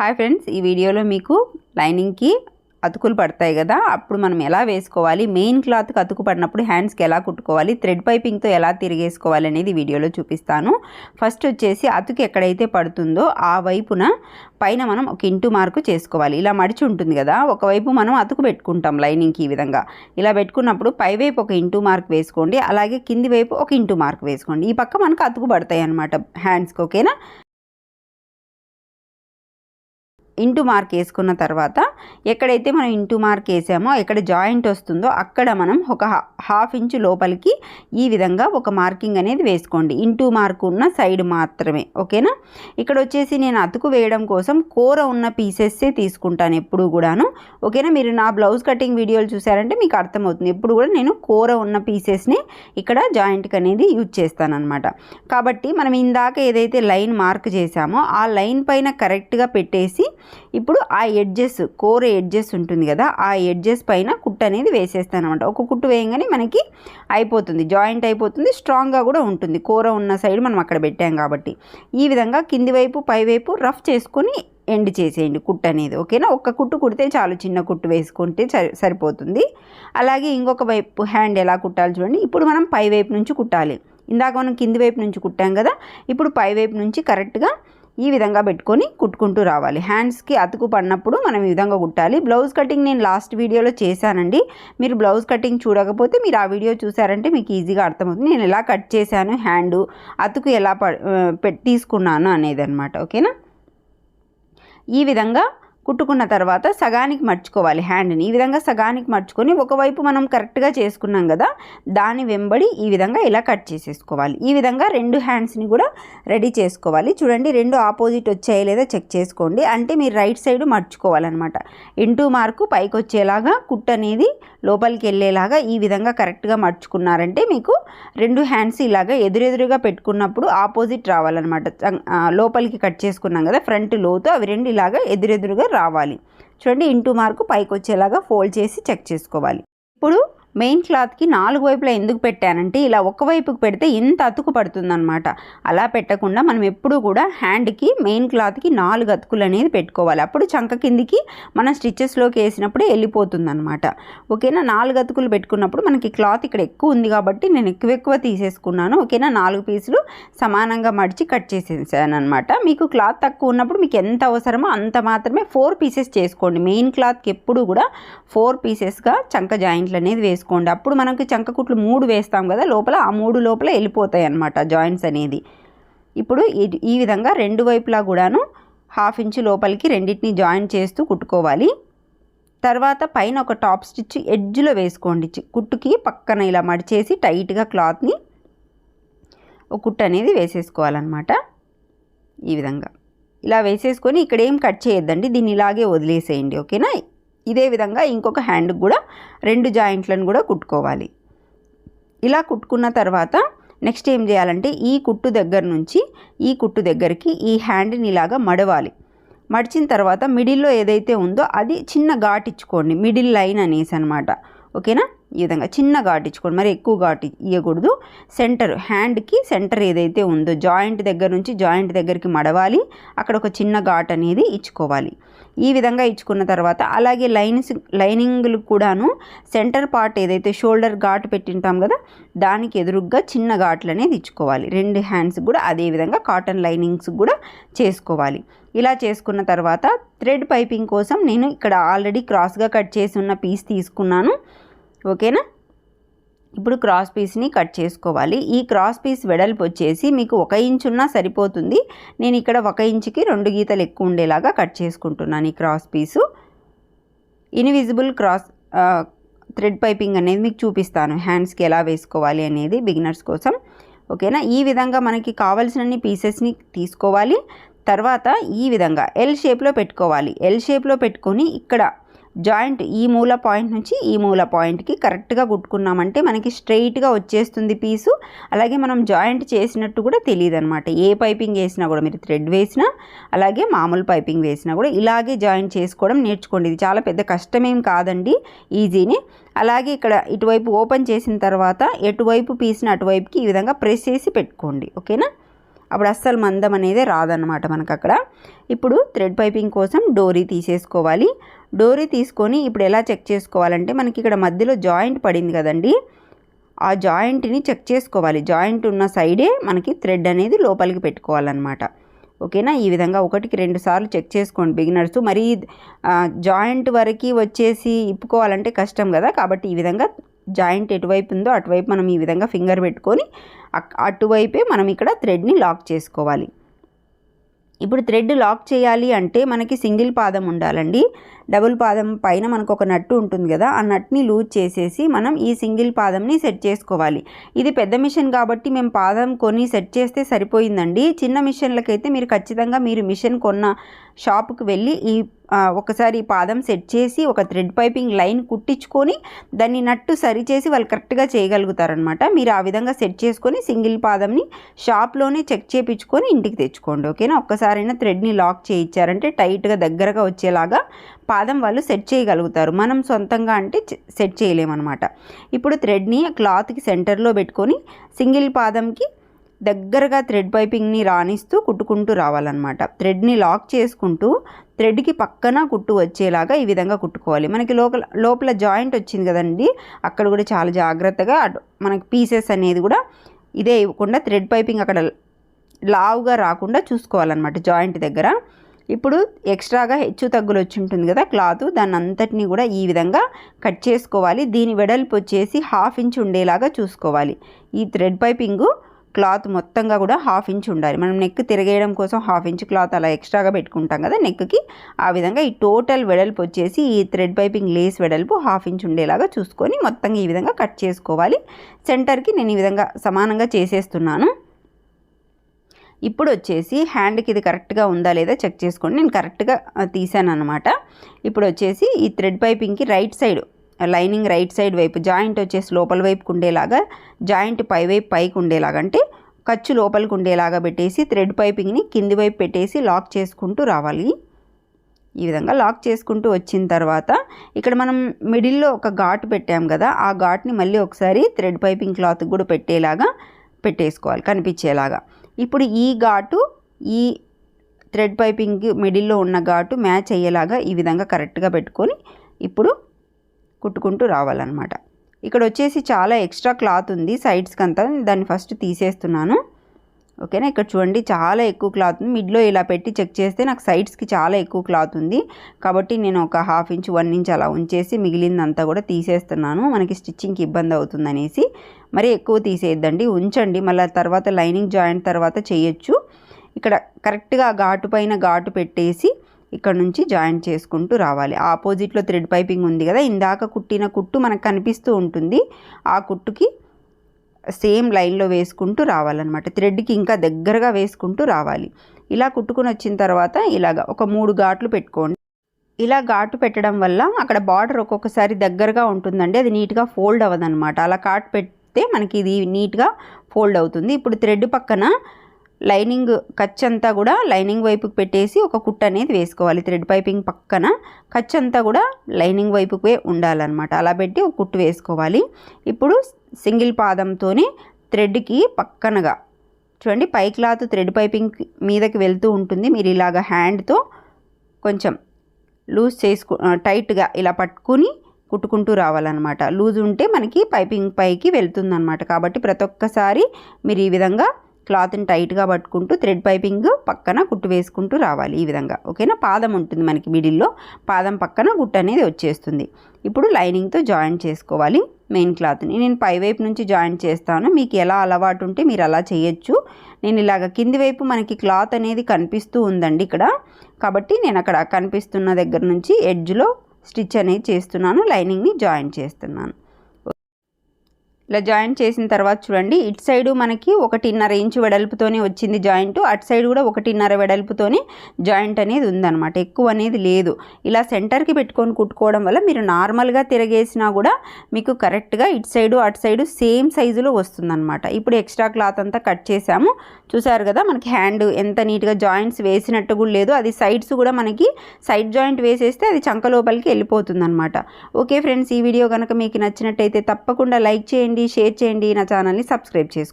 Hi friends ఈ వీడియోలో మీకు లైనింగ్కి అతుకులు పడతాయి కదా అప్పుడు మనం ఎలా వేసుకోవాలి మెయిన్ క్లాత్కి అతుకు పడినప్పుడు హ్యాండ్స్కి ఎలా కుట్టుకోవాలి థ్రెడ్ పైపింగ్తో ఎలా తిరిగేసుకోవాలి అనేది వీడియోలో చూపిస్తాను. ఫస్ట్ వచ్చేసి అతుకు ఎక్కడైతే పడుతుందో ఆ వైపున పైన మనం ఒక ఇంటు మార్కు చేసుకోవాలి. ఇలా మడిచి ఉంటుంది కదా ఒకవైపు మనం అతుకు పెట్టుకుంటాం లైనింగ్కి ఈ విధంగా. ఇలా పెట్టుకున్నప్పుడు పై వైపు ఒక ఇంటు మార్క్ వేసుకోండి అలాగే కింది వైపు ఒక ఇంటు మార్క్ వేసుకోండి. ఈ పక్క మనకు అతుకు పడతాయి అనమాట హ్యాండ్స్కి ఓకేనా? ఇంటూ మార్క్ వేసుకున్న తర్వాత ఎక్కడైతే మనం ఇంటూ మార్క్ వేసామో ఎక్కడ జాయింట్ వస్తుందో అక్కడ మనం ఒక హాఫ్ ఇంచు లోపలికి ఈ విధంగా ఒక మార్కింగ్ అనేది వేసుకోండి. ఇంటూ మార్క్ ఉన్న సైడ్ మాత్రమే ఓకేనా? ఇక్కడ వచ్చేసి నేను అతుకు వేయడం కోసం కూర ఉన్న పీసెస్సే తీసుకుంటాను ఎప్పుడు కూడాను ఓకేనా? మీరు నా బ్లౌజ్ కటింగ్ వీడియోలు చూసారంటే మీకు అర్థమవుతుంది. ఎప్పుడు కూడా నేను కూర ఉన్న పీసెస్ని ఇక్కడ జాయింట్కి అనేది యూజ్ చేస్తాను అనమాట కాబట్టి మనం ఇందాక ఏదైతే లైన్ మార్క్ చేసామో ఆ లైన్ పైన కరెక్ట్గా పెట్టేసి ఇప్పుడు ఆ ఎడ్జెస్ కోర ఎడ్జెస్ ఉంటుంది కదా ఆ ఎడ్జెస్ పైన కుట్టు అనేది వేసేస్తాను అనమాట ఒక కుట్టు వేయంగానే మనకి అయిపోతుంది జాయింట్ అయిపోతుంది స్ట్రాంగ్గా కూడా ఉంటుంది. కూర ఉన్న సైడ్ మనం అక్కడ పెట్టాం కాబట్టి. ఈ విధంగా కింది వైపు పై వైపు రఫ్ చేసుకొని ఎండ్ చేసేయండి కుట్టు అనేది ఓకేనా ఒక్క కుట్టు కుడితే చాలు చిన్న కుట్టు వేసుకుంటే సరిపోతుంది. అలాగే ఇంకొక వైపు హ్యాండ్ ఎలా కుట్టాలి చూడండి. ఇప్పుడు మనం పై వైపు నుంచి కుట్టాలి. ఇందాక మనం కింది వైపు నుంచి కుట్టాం కదా ఇప్పుడు పై వైపు నుంచి కరెక్ట్గా ఈ విధంగా పెట్టుకొని కుట్టుకుంటూ రావాలి. హ్యాండ్స్కి అతుకు పడినప్పుడు మనం ఈ విధంగా కుట్టాలి. బ్లౌజ్ కటింగ్ నేను లాస్ట్ వీడియోలో చేశానండి. మీరు బ్లౌజ్ కటింగ్ చూడకపోతే మీరు ఆ వీడియో చూసారంటే మీకు ఈజీగా అర్థమవుతుంది. నేను ఎలా కట్ చేశాను హ్యాండ్ అతుకు ఎలా ప పెట్టి తీసుకున్నాను అనేది అనమాట ఓకేనా? ఈ విధంగా కుట్టుకున్న తర్వాత సగానికి మర్చుకోవాలి హ్యాండ్ని. ఈ విధంగా సగానికి మర్చుకొని ఒకవైపు మనం కరెక్ట్గా చేసుకున్నాం కదా దాని వెంబడి ఈ విధంగా ఇలా కట్ చేసేసుకోవాలి. ఈ విధంగా రెండు హ్యాండ్స్ని కూడా రెడీ చేసుకోవాలి. చూడండి రెండు ఆపోజిట్ వచ్చాయో లేదా చెక్ చేసుకోండి. అంటే మీరు రైట్ సైడ్ మర్చుకోవాలన్నమాట. ఇంటూ మార్కు పైకి వచ్చేలాగా కుట్ అనేది లోపలికి వెళ్ళేలాగా ఈ విధంగా కరెక్ట్గా మర్చుకున్నారంటే మీకు రెండు హ్యాండ్స్ ఇలాగా ఎదురెదురుగా పెట్టుకున్నప్పుడు ఆపోజిట్ రావాలన్నమాట. లోపలికి కట్ చేసుకున్నాం కదా ఫ్రంట్ లోతు అవి రెండు ఇలాగా ఎదురెదురుగా రావాలి. చూడండి ఇంటూ మార్కు పైకి వచ్చేలాగా ఫోల్డ్ చేసి చెక్ చేసుకోవాలి. ఇప్పుడు మెయిన్ క్లాత్కి నాలుగు వైపులా ఎందుకు పెట్టానంటే ఇలా ఒక వైపుకి పెడితే ఇంత అతుకు పడుతుందనమాట అలా పెట్టకుండా మనం ఎప్పుడూ కూడా హ్యాండ్కి మెయిన్ క్లాత్కి నాలుగు అతుకులు అనేది పెట్టుకోవాలి. అప్పుడు చంక కిందికి మనం స్టిచ్చెస్లోకి వేసినప్పుడే వెళ్ళిపోతుందనమాట ఓకేనా? నాలుగు అతుకులు పెట్టుకున్నప్పుడు మనకి క్లాత్ ఇక్కడ ఎక్కువ ఉంది కాబట్టి నేను ఎక్కువ ఎక్కువ తీసేసుకున్నాను. ఓకేనా? నాలుగు పీసులు సమానంగా మడిచి కట్ చేసేసాను అనమాట మీకు క్లాత్ తక్కువ ఉన్నప్పుడు మీకు ఎంత అవసరమో అంత మాత్రమే ఫోర్ పీసెస్ చేసుకోండి. మెయిన్ క్లాత్కి ఎప్పుడు కూడా ఫోర్ పీసెస్గా చంక జాయింట్లు అనేది వేసుకోండి వేసుకోండి. అప్పుడు మనకి చంకకుట్లు మూడు వేస్తాం కదా లోపల ఆ మూడు లోపల వెళ్ళిపోతాయి అన్నమాట జాయింట్స్ అనేది. ఇప్పుడు ఈ విధంగా రెండు వైపులా కూడాను హాఫ్ ఇంచు లోపలికి రెండింటిని జాయిన్ చేస్తూ కుట్టుకోవాలి. తర్వాత పైన ఒక టాప్ స్టిచ్ ఎడ్జ్లో వేసుకోండి. కుట్టుకి పక్కన ఇలా మడిచేసి టైట్గా క్లాత్ని ఒక కుట్టు అనేది వేసేసుకోవాలన్నమాట. ఈ విధంగా. ఇలా వేసేసుకొని ఇక్కడ ఏం కట్ చేయొద్దండి దీన్ని ఇలాగే వదిలేసేయండి ఓకేనా? ఇదే విధంగా ఇంకొక హ్యాండ్కి కూడా రెండు జాయింట్లను కూడా కుట్టుకోవాలి. ఇలా కుట్టుకున్న తర్వాత నెక్స్ట్ ఏం చేయాలంటే ఈ కుట్టు దగ్గర నుంచి ఈ కుట్టు దగ్గరికి ఈ హ్యాండ్ని ఇలాగా మడవాలి. మడిచిన తర్వాత మిడిల్లో ఏదైతే ఉందో అది చిన్న ఘాట్ ఇచ్చుకోండి. మిడిల్ లైన్ అనేసి అనమాట ఓకేనా? ఈ విధంగా చిన్న ఘాట్ మరి ఎక్కువ ఘాట్ ఇవ్వకూడదు సెంటర్ హ్యాండ్కి సెంటర్ ఏదైతే ఉందో జాయింట్ దగ్గర నుంచి జాయింట్ దగ్గరికి మడవాలి. అక్కడ ఒక చిన్న ఘాట్ అనేది ఇచ్చుకోవాలి. ఈ విధంగా ఇచ్చుకున్న తర్వాత అలాగే లైన్స్ లైనింగ్లు కూడాను సెంటర్ పార్ట్ ఏదైతే షోల్డర్ ఘాట్ పెట్టింటాం కదా దానికి ఎదురుగ్గా చిన్న ఘాట్లు అనేది ఇచ్చుకోవాలి. రెండు హ్యాండ్స్ కూడా అదే విధంగా కాటన్ లైనింగ్స్ కూడా చేసుకోవాలి. ఇలా చేసుకున్న తర్వాత థ్రెడ్ పైపింగ్ కోసం నేను ఇక్కడ ఆల్రెడీ క్రాస్గా కట్ చేసి ఉన్న పీస్ తీసుకున్నాను. ఓకేనా? ఇప్పుడు క్రాస్ పీస్ని కట్ చేసుకోవాలి. ఈ క్రాస్ పీస్ వెడల్పు వచ్చేసి మీకు ఒక ఇంచున్నా ఉన్నా సరిపోతుంది. నేను ఇక్కడ ఒక ఇంచుకి రెండు గీతలు ఎక్కువ ఉండేలాగా కట్ చేసుకుంటున్నాను ఈ cross piece invisible cross thread piping అనేది మీకు చూపిస్తాను. హ్యాండ్స్కి ఎలా వేసుకోవాలి అనేది బిగినర్స్ కోసం. ఓకేనా? ఈ విధంగా మనకి కావాల్సినన్ని పీసెస్ని తీసుకోవాలి. తర్వాత ఈ విధంగా ఎల్ షేప్లో పెట్టుకోవాలి. ఎల్ షేప్లో పెట్టుకొని ఇక్కడ జాయింట్ ఈ మూల పాయింట్ నుంచి ఈ మూల పాయింట్కి కరెక్ట్గా కుట్టుకున్నామంటే మనకి స్ట్రైట్గా వచ్చేస్తుంది పీసు. అలాగే మనం జాయింట్ చేసినట్టు కూడా తెలియదు అనమాట ఏ పైపింగ్ వేసినా కూడా మీరు థ్రెడ్ వేసినా అలాగే మామూలు పైపింగ్ వేసినా కూడా ఇలాగే జాయింట్ చేసుకోవడం నేర్చుకోండి. ఇది చాలా పెద్ద కష్టమేం కాదండి ఈజీని. అలాగే ఇక్కడ ఇటువైపు ఓపెన్ చేసిన తర్వాత ఎటువైపు పీస్ని అటువైపుకి ఈ విధంగా ప్రెస్ చేసి పెట్టుకోండి. ఓకేనా? అప్పుడు అస్సలు మందం అనేది రాదన్నమాట మనకు అక్కడ ఇప్పుడు థ్రెడ్ పైపింగ్ కోసం డోరీ తీసేసుకోవాలి. డోరీ తీసుకొని ఇప్పుడు ఎలా చెక్ చేసుకోవాలంటే మనకి ఇక్కడ మధ్యలో జాయింట్ పడింది కదండి. ఆ జాయింట్ని చెక్ చేసుకోవాలి. జాయింట్ ఉన్న సైడే మనకి థ్రెడ్ అనేది లోపలికి పెట్టుకోవాలన్నమాట. ఓకేనా? ఈ విధంగా ఒకటికి రెండు సార్లు చెక్ చేసుకోండి బిగినర్స్. మరీ జాయింట్ వరకు వచ్చేసి ఇప్పుకోవాలంటే కష్టం కదా. కాబట్టి ఈ విధంగా జాయింట్ ఎటువైపు ఉందో అటువైపు మనం ఈ విధంగా ఫింగర్ పెట్టుకొని అటువైపే మనం ఇక్కడ థ్రెడ్ని లాక్ చేసుకోవాలి. ఇప్పుడు థ్రెడ్ లాక్ చేయాలి అంటే మనకి సింగిల్ పాదం ఉండాలండి. డబుల్ పాదం పైన మనకు ఒక నట్టు ఉంటుంది కదా ఆ నట్ని లూజ్ చేసేసి మనం ఈ సింగిల్ పాదంని సెట్ చేసుకోవాలి. ఇది పెద్ద మిషన్ కాబట్టి మేము పాదం కొని సెట్ చేస్తే సరిపోయిందండి. చిన్న మిషన్లకైతే మీరు ఖచ్చితంగా మీరు మిషన్ కొన్న షాప్కి వెళ్ళి ఈ ఒకసారి పాదం సెట్ చేసి ఒక థ్రెడ్ పైపింగ్ లైన్ కుట్టించుకొని దాన్ని నట్టు సరిచేసి వాళ్ళు కరెక్ట్గా చేయగలుగుతారనమాట మీరు ఆ విధంగా సెట్ చేసుకొని సింగిల్ పాదంని షాప్లోనే చెక్ చేయించుకొని ఇంటికి తెచ్చుకోండి ఓకేనా? ఒక్కసారైనా థ్రెడ్ని లాక్ చేయించారంటే టైట్గా దగ్గరగా వచ్చేలాగా పాదం వాళ్ళు సెట్ చేయగలుగుతారు. మనం సొంతంగా అంటే సెట్ చేయలేమన్నమాట. ఇప్పుడు థ్రెడ్ని క్లాత్కి సెంటర్లో పెట్టుకొని సింగిల్ పాదంకి దగ్గరగా థ్రెడ్ పైపింగ్ని రాణిస్తూ కుట్టుకుంటూ రావాలన్నమాట. థ్రెడ్ని లాక్ చేసుకుంటూ థ్రెడ్కి పక్కన కుట్టు వచ్చేలాగా ఈ విధంగా కుట్టుకోవాలి. మనకి లోపల లోపల జాయింట్ వచ్చింది కదండి అక్కడ కూడా చాలా జాగ్రత్తగా మనకి పీసెస్ అనేది కూడా ఇదే ఇవ్వకుండా థ్రెడ్ పైపింగ్ అక్కడ లావుగా రాకుండా చూసుకోవాలన్నమాట జాయింట్ దగ్గర. ఇప్పుడు ఎక్స్ట్రాగా హెచ్చు తగ్గులు వచ్చి ఉంటుంది కదా క్లాత్ దాన్ని అంతటిని కూడా ఈ విధంగా కట్ చేసుకోవాలి. దీని వెడల్పు వచ్చేసి హాఫ్ ఇంచ్ ఉండేలాగా చూసుకోవాలి. ఈ థ్రెడ్ పైపింగు క్లాత్ మొత్తంగా కూడా హాఫ్ ఇంచ్ ఉండాలి. మనం నెక్ తిరగేయడం కోసం హాఫ్ ఇంచ్ క్లాత్ అలా ఎక్స్ట్రాగా పెట్టుకుంటాం కదా నెక్కి ఆ విధంగా ఈ టోటల్ వెడల్పు వచ్చేసి ఈ థ్రెడ్ పైపింగ్ లేస్ వెడల్పు హాఫ్ ఇంచ్ ఉండేలాగా చూసుకొని మొత్తంగా ఈ విధంగా కట్ చేసుకోవాలి. సెంటర్కి నేను ఈ విధంగా సమానంగా చేసేస్తున్నాను. ఇప్పుడు వచ్చేసి హ్యాండ్కి ఇది కరెక్ట్గా ఉందా లేదా చెక్ చేసుకోండి నేను కరెక్ట్గా తీసాను అనమాట ఇప్పుడు వచ్చేసి ఈ thread పైపింగ్కి right side lining right side వైపు జాయింట్ వచ్చేసి లోపల వైపుకు ఉండేలాగా జాయింట్ పై వైపు పైకి ఉండేలాగా అంటే ఖర్చు లోపలికి ఉండేలాగా పెట్టేసి థ్రెడ్ పైపింగ్ని కింది వైపు పెట్టేసి లాక్ చేసుకుంటూ రావాలి. ఈ విధంగా లాక్ చేసుకుంటూ వచ్చిన తర్వాత ఇక్కడ మనం మిడిల్లో ఒక ఘాటు పెట్టాం కదా ఆ ఘాట్ని మళ్ళీ ఒకసారి థ్రెడ్ పైపింగ్ క్లాత్ కూడా పెట్టేలాగా పెట్టేసుకోవాలి కనిపించేలాగా. ఇప్పుడు ఈ ఘాటు ఈ థ్రెడ్ పైపింగ్ మిడిల్లో ఉన్న ఘాటు మ్యాచ్ అయ్యేలాగా ఈ విధంగా కరెక్ట్గా పెట్టుకొని ఇప్పుడు కుట్టుకుంటూ రావాలన్నమాట. ఇక్కడ వచ్చేసి చాలా ఎక్స్ట్రా క్లాత్ ఉంది. సైడ్స్కి అంతా దాన్ని ఫస్ట్ తీసేస్తున్నాను. ఓకేనా? ఇక్కడ చూడండి చాలా ఎక్కువ క్లాత్ ఉంది. మిడ్లో ఇలా పెట్టి చెక్ చేస్తే నాకు సైడ్స్కి చాలా ఎక్కువ క్లాత్ ఉంది. కాబట్టి నేను ఒక హాఫ్ ఇంచ్ వన్ ఇంచ్ అలా ఉంచేసి మిగిలిందంతా కూడా తీసేస్తున్నాను. మనకి స్టిచ్చింగ్కి ఇబ్బంది అవుతుందనేసి. మరి ఎక్కువ తీసేయద్దండి. ఉంచండి. మళ్ళీ తర్వాత లైనింగ్ జాయింట్ తర్వాత చేయొచ్చు. ఇక్కడ కరెక్ట్గా ఘాటు పైన ఘాటు పెట్టేసి ఇక్కడ నుంచి జాయింట్ చేసుకుంటూ రావాలి. ఆపోజిట్లో థ్రెడ్ పైపింగ్ ఉంది కదా ఇందాక కుట్టిన కుట్టు మనకు కనిపిస్తూ ఉంటుంది. ఆ కుట్టుకి సేమ్ లైన్లో వేసుకుంటూ రావాలన్నమాట. థ్రెడ్కి ఇంకా దగ్గరగా వేసుకుంటూ రావాలి. ఇలా కుట్టుకుని వచ్చిన తర్వాత ఇలాగ ఒక మూడు ఘాట్లు పెట్టుకోండి. ఇలా ఘాటు పెట్టడం వల్ల అక్కడ బార్డర్ ఒక్కొక్కసారి దగ్గరగా ఉంటుందండి. అది నీట్గా ఫోల్డ్ అవ్వదన్నమాట. అలా కాటు పెడితే మనకి ఇది నీట్గా ఫోల్డ్ అవుతుంది. ఇప్పుడు థ్రెడ్ పక్కన లైనింగ్ ఖర్చు అంతా కూడా లైనింగ్ వైపుకి పెట్టేసి ఒక కుట్ అనేది వేసుకోవాలి. థ్రెడ్ పైపింగ్ పక్కన ఖర్చు అంతా కూడా లైనింగ్ వైపుకే ఉండాలన్నమాట. అలా పెట్టి ఒక కుట్టు వేసుకోవాలి. ఇప్పుడు సింగిల్ పాదంతోనే థ్రెడ్కి పక్కనగా చూడండి పై క్లాత్ థ్రెడ్ పైపింగ్ మీదకి వెళ్తూ ఉంటుంది. మీరు ఇలాగ హ్యాండ్తో కొంచెం లూజ్ చేసుకు టైట్గా ఇలా పట్టుకుని కుట్టుకుంటూ రావాలన్నమాట. లూజ్ ఉంటే మనకి పైపింగ్ పైకి వెళ్తుందన్నమాట. కాబట్టి ప్రతి ఒక్కసారి మీరు ఈ విధంగా క్లాత్ని టైట్గా పట్టుకుంటూ థ్రెడ్ పైపింగ్ పక్కన కుట్టు వేసుకుంటూ రావాలి ఈ విధంగా. ఓకేనా? పాదం ఉంటుంది మనకి మిడిల్లో. పాదం పక్కన గుట్టు అనేది వచ్చేస్తుంది. ఇప్పుడు లైనింగ్తో జాయిన్ చేసుకోవాలి మెయిన్ క్లాత్ని. నేను పై వైపు నుంచి జాయిన్ చేస్తాను. మీకు ఎలా అలవాటు ఉంటే మీరు అలా చేయొచ్చు. నేను ఇలాగ కింది వైపు మనకి క్లాత్ అనేది కనిపిస్తూ ఉందండి ఇక్కడ. కాబట్టి నేను అక్కడ కనిపిస్తున్న దగ్గర నుంచి ఎడ్జ్లో స్టిచ్ అనేది చేస్తున్నాను. లైనింగ్ని జాయిన్ చేస్తున్నాను. ఇలా జాయింట్ చేసిన తర్వాత చూడండి ఇటు సైడు మనకి ఒకటిన్నర ఇంచు వెడల్పుతోనే వచ్చింది జాయింట్. అటు సైడ్ కూడా ఒకటిన్నర వెడల్పుతోనే జాయింట్ అనేది ఉందన్నమాట. ఎక్కువ అనేది లేదు. ఇలా సెంటర్కి పెట్టుకొని కుట్టుకోవడం వల్ల మీరు నార్మల్గా తిరగేసినా కూడా మీకు కరెక్ట్గా ఇటు సైడు అటు సైడు సేమ్ సైజులో వస్తుందన్నమాట. ఇప్పుడు ఎక్స్ట్రా క్లాత్ అంతా కట్ చేసాము చూసారు కదా మనకి హ్యాండ్ ఎంత నీట్గా జాయింట్స్ వేసినట్టు కూడా లేదు. అది సైడ్స్ కూడా మనకి సైడ్ జాయింట్ వేసేస్తే అది చంక లోపలికి వెళ్ళిపోతుంది ఓకే ఫ్రెండ్స్ ఈ వీడియో కనుక మీకు నచ్చినట్టయితే తప్పకుండా లైక్ చేయండి. చేయండి షేర్ చేయండి నా ఛానల్ని సబ్స్క్రైబ్ చేసుకోండి.